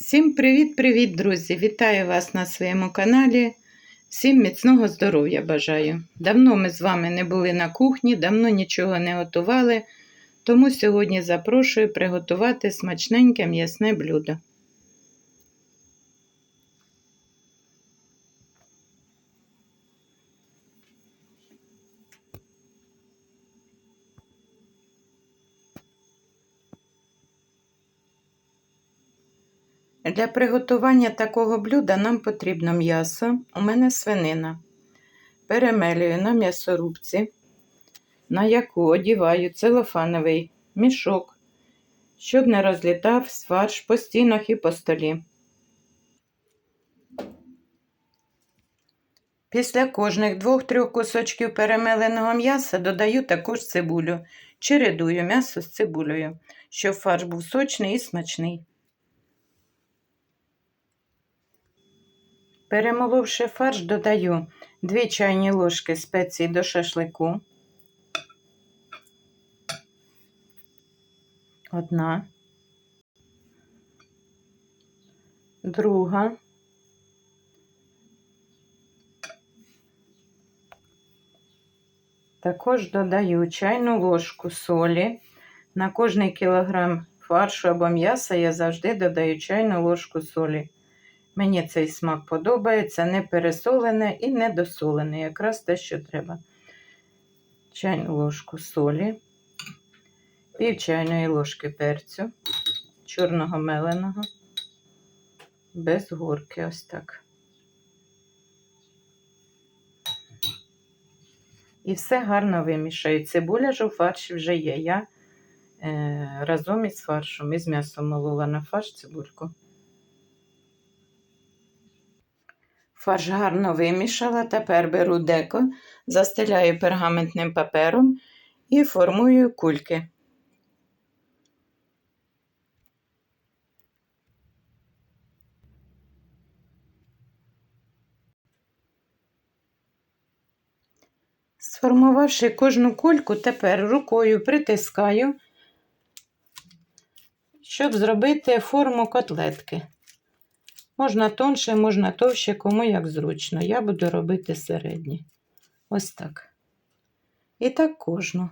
Всім привіт-привіт, друзі! Вітаю вас на своєму каналі. Всім міцного здоров'я бажаю. Давно ми з вами не були на кухні, давно нічого не готували, тому сьогодні запрошую приготувати смачненьке м'ясне блюдо. Для приготування такого блюда нам потрібно м'ясо. У мене свинина. Перемелюю на м'ясорубці, на яку одіваю целофановий мішок, щоб не розлітав фарш по стінах і по столі. Після кожних двох-трьох кусочків перемеленого м'яса додаю також цибулю, чередую м'ясо з цибулею, щоб фарш був сочний і смачний. Перемоловши фарш, додаю 2 чайні ложки спеції до шашлику. Одна. Друга. Також додаю чайну ложку солі. На кожний кілограм фаршу або м'яса я завжди додаю чайну ложку солі. Мені цей смак подобається, не пересолене і не досолене, якраз те, що треба. Чайну ложку солі, пів чайної ложки перцю, чорного меленого, без горки, ось так. І все гарно вимішаю. Цибуля ж у фарші вже є. Я е, разом із фаршем, із м'ясом молола на фарш цибульку. Фарш гарно вимішала. Тепер беру деко, застеляю пергаментним папером і формую кульки. Сформувавши кожну кульку, тепер рукою притискаю, щоб зробити форму котлетки. Можна тонше, можна товще, кому як зручно. Я буду робити середні. Ось так. І так кожну.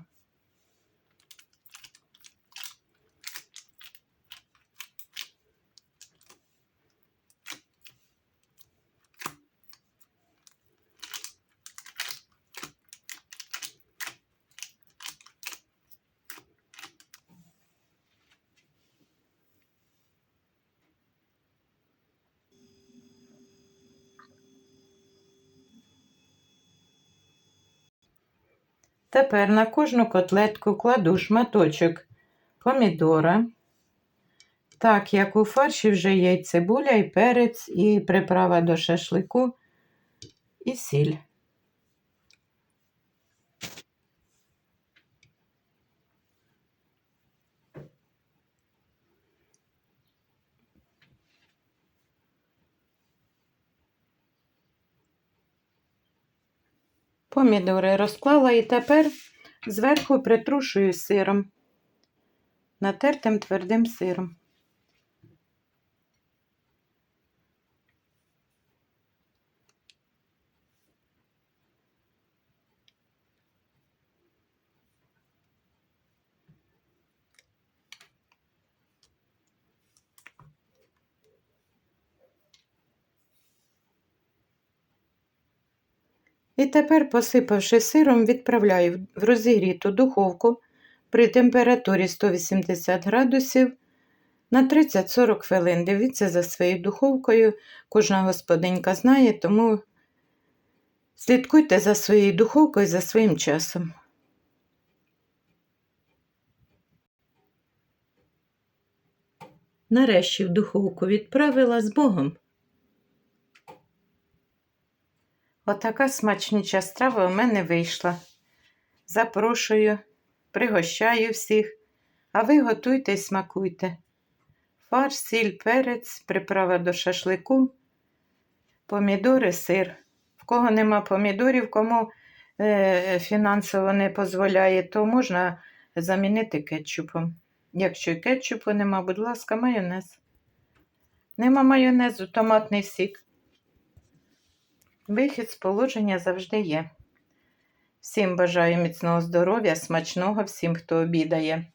Тепер на кожну котлетку кладу шматочок помідора. Так, як у фарші вже є і цибуля, і перець, і приправа до шашлику, і сіль. Помідори розклала і тепер зверху притрушую сиром, натертим твердим сиром. І тепер, посипавши сиром, відправляю в розігріту духовку при температурі 180 градусів на 30-40 хвилин. Дивіться за своєю духовкою, кожна господинька знає, тому слідкуйте за своєю духовкою, за своїм часом. Нарешті в духовку відправила з Богом. Отака смачнюча страва у мене вийшла. Запрошую, пригощаю всіх, а ви готуйте і смакуйте. Фарш, сіль, перець, приправа до шашлику, помідори, сир. В кого нема помідорів, кому е, фінансово не дозволяє, то можна замінити кетчупом. Якщо кетчупу нема, будь ласка, майонез. Нема майонезу, томатний сік. Вихід з положення завжди є. Всім бажаю міцного здоров'я, смачного всім, хто обідає.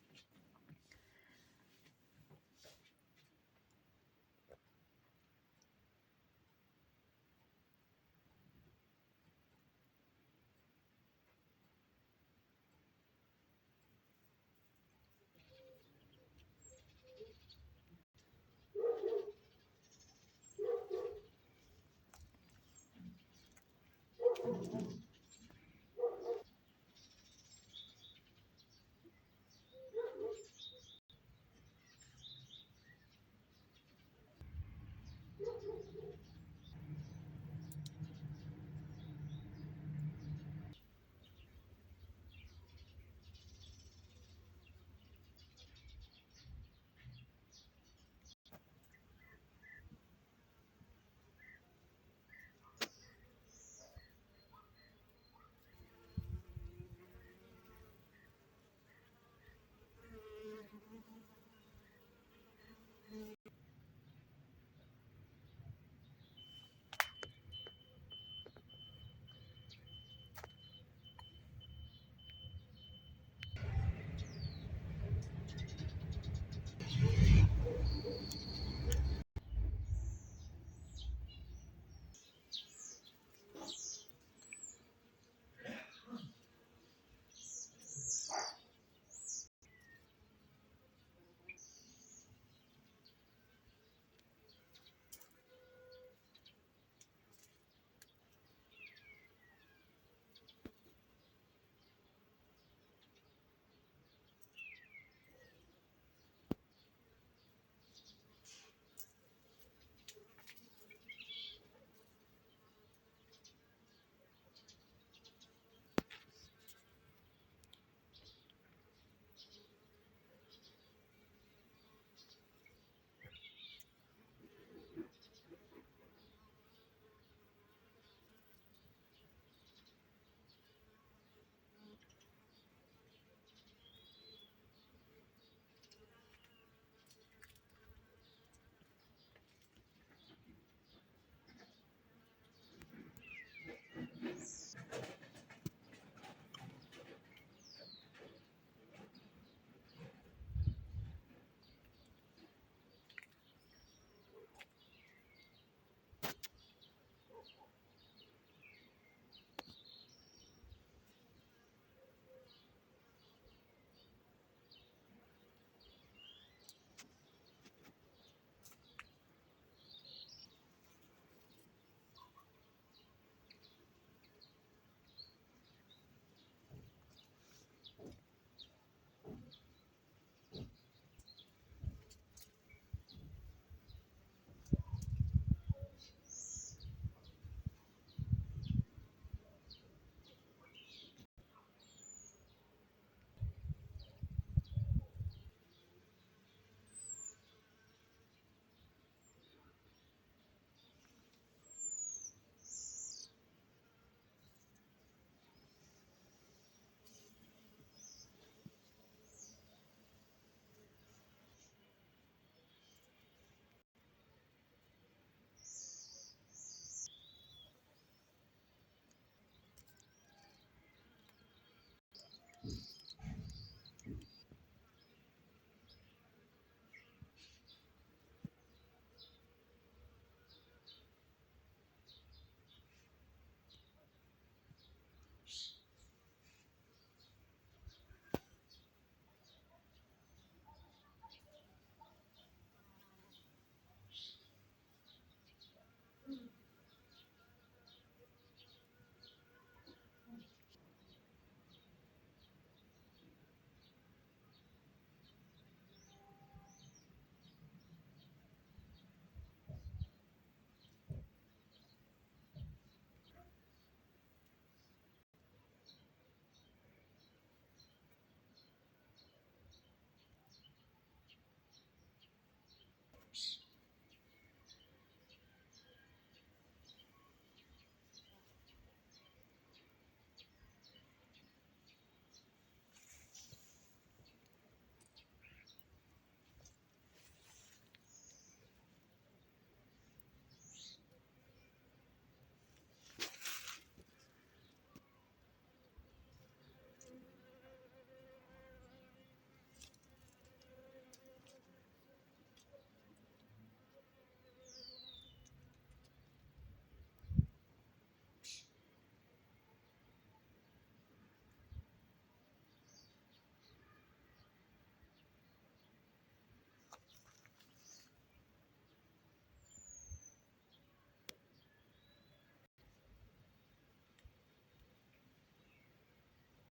matters.